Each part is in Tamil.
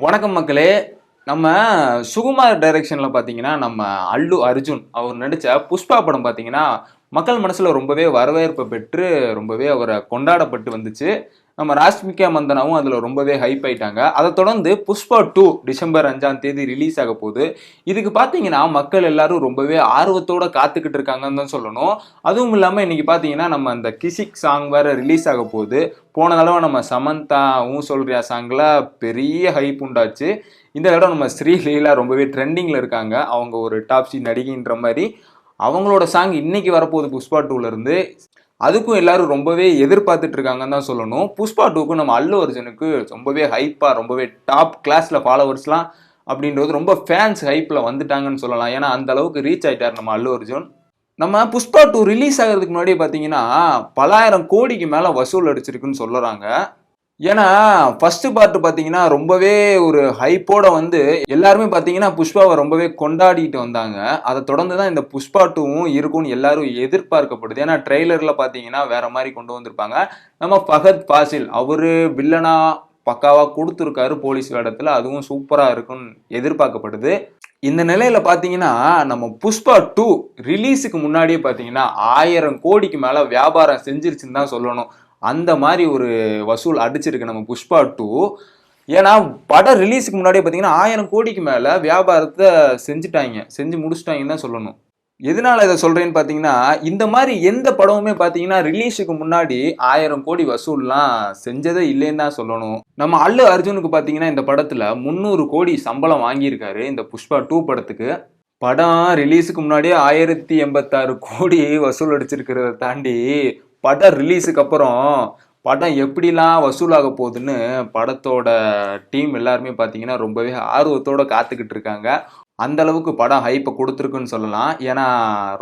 வணக்கம் மக்களே. நம்ம சுகுமார் டைரக்ஷனில் பார்த்தீங்கன்னா நம்ம அல்லு அர்ஜுன் அவர் நடித்த புஷ்பா படம் பார்த்தீங்கன்னா மக்கள் மனசில் ரொம்பவே வரவேற்பை பெற்று ரொம்பவே அவரை கொண்டாடப்பட்டு வந்துச்சு. நம்ம ராஷ்மிகா மந்தனாவும் அதில் ரொம்பவே ஹைப் ஆயிட்டாங்க. அதை தொடர்ந்து புஷ்பா டூ டிசம்பர் அஞ்சாம் தேதி ரிலீஸ் ஆக போகுது. இதுக்கு பார்த்தீங்கன்னா மக்கள் எல்லாரும் ரொம்பவே ஆர்வத்தோட காத்துக்கிட்டு இருக்காங்கன்னு தான் சொல்லணும். அதுவும் இல்லாமல் இன்னைக்கு பார்த்தீங்கன்னா நம்ம அந்த கிசிக் சாங் வேற ரிலீஸ் ஆக போகுது. போன தடவை நம்ம சமந்தாவும் ஊ சாங்கில் பெரிய ஹைப் உண்டாச்சு. இந்த தடவை நம்ம ஸ்ரீலீலா ரொம்பவே ட்ரெண்டிங்கில் இருக்காங்க. அவங்க ஒரு டாப்ஸி நடிகைன்ற மாதிரி அவங்களோட சாங் இன்னைக்கு வரப்போகுது புஷ்பா டூலேருந்து அதுக்கும் எல்லாரும் ரொம்பவே எதிர்பார்த்துட்டு இருக்காங்கன்னு தான் சொல்லணும். புஷ்பா டூக்கும் நம்ம அல்லு அர்ஜுனுக்கு ரொம்பவே ஹைப்பாக ரொம்பவே டாப் கிளாஸில் ஃபாலோவர்ஸ்லாம் அப்படின்றது ரொம்ப ஃபேன்ஸ் ஹைப்பில் வந்துட்டாங்கன்னு சொல்லலாம். ஏன்னா அந்த அளவுக்கு ரீச் ஆகிட்டார் நம்ம அல்லு அர்ஜுன். நம்ம புஷ்பா டூ ரிலீஸ் ஆகிறதுக்கு முன்னாடி பார்த்தீங்கன்னா பலாயிரம் கோடிக்கு மேலே வசூல் அடிச்சிருக்குன்னு சொல்லுறாங்க. ஏன்னா ஃபர்ஸ்ட் பார்ட் பார்த்தீங்கன்னா ரொம்பவே ஒரு ஹைப்போட வந்து எல்லாருமே பார்த்தீங்கன்னா புஷ்பாவை ரொம்பவே கொண்டாடிட்டு வந்தாங்க. அதை தொடர்ந்து தான் இந்த புஷ்பா டூவும் இருக்கும்னு எல்லாரும் எதிர்பார்க்கப்படுது. ஏன்னா ட்ரெய்லரில் பார்த்தீங்கன்னா வேற மாதிரி கொண்டு வந்திருப்பாங்க. நம்ம ஃபஹத் ஃபாசில் அவரு வில்லனா பக்காவாக கொடுத்துருக்காரு போலீஸ் வேடத்தில். அதுவும் சூப்பராக இருக்கும்னு எதிர்பார்க்கப்படுது. இந்த நிலையில பார்த்தீங்கன்னா நம்ம புஷ்பா டூ ரிலீஸுக்கு முன்னாடியே பார்த்தீங்கன்னா ஆயிரம் கோடிக்கு மேலே வியாபாரம் செஞ்சிருச்சுன்னு தான் சொல்லணும். அந்த மாதிரி ஒரு வசூல் அடிச்சிருக்கு நம்ம புஷ்பா டூ. ஏன்னா படம் ரிலீஸுக்கு முன்னாடியே பார்த்தீங்கன்னா ஆயிரம் கோடிக்கு மேலே வியாபாரத்தை செஞ்சுட்டாங்க. செஞ்சு முடிச்சிட்டாங்கன்னு தான் சொல்லணும். எதனால இதை சொல்கிறேன்னு பார்த்தீங்கன்னா இந்த மாதிரி எந்த படமுமே பார்த்தீங்கன்னா ரிலீஸுக்கு முன்னாடி ஆயிரம் கோடி வசூல்லாம் செஞ்சதே இல்லைன்னு தான் சொல்லணும். நம்ம அல்லு அர்ஜுனுக்கு பார்த்தீங்கன்னா இந்த படத்தில் முந்நூறு கோடி சம்பளம் வாங்கியிருக்காரு இந்த புஷ்பா டூ படத்துக்கு. படம் ரிலீஸுக்கு முன்னாடியே ஆயிரத்தி எண்பத்தாறு கோடி வசூல் அடிச்சிருக்கிறத தாண்டி படம் ரிலீஸுக்கு அப்புறம் படம் எப்படிலாம் வசூலாக போகுதுன்னு படத்தோட டீம் எல்லாருமே பார்த்தீங்கன்னா ரொம்பவே ஆர்வத்தோட காத்துக்கிட்டு இருக்காங்க. அந்த அளவுக்கு படம் ஹைப்பை கொடுத்துருக்குன்னு சொல்லலாம். ஏன்னா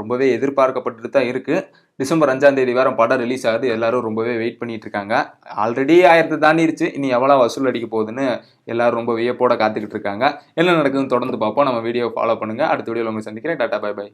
ரொம்பவே எதிர்பார்க்கப்பட்டு தான் இருக்குது டிசம்பர் அஞ்சாம் தேதி வேற படம் ரிலீஸ் ஆகுது. எல்லாரும் ரொம்பவே வெயிட் பண்ணிட்டு இருக்காங்க. ஆல்ரெடி ஆயிரத்தை தாண்டிருச்சு. இனி எவ்வளோ வசூல் அடிக்க போகுதுன்னு எல்லாரும் ரொம்ப வியப்போட காத்துக்கிட்டு இருக்காங்க. என்ன நடக்குதுன்னு தொடர்ந்து பார்ப்போம். நம்ம வீடியோ ஃபாலோ பண்ணுங்க. அடுத்த வீடியோவில் உங்களை சந்திக்கிறேன். Tata bye by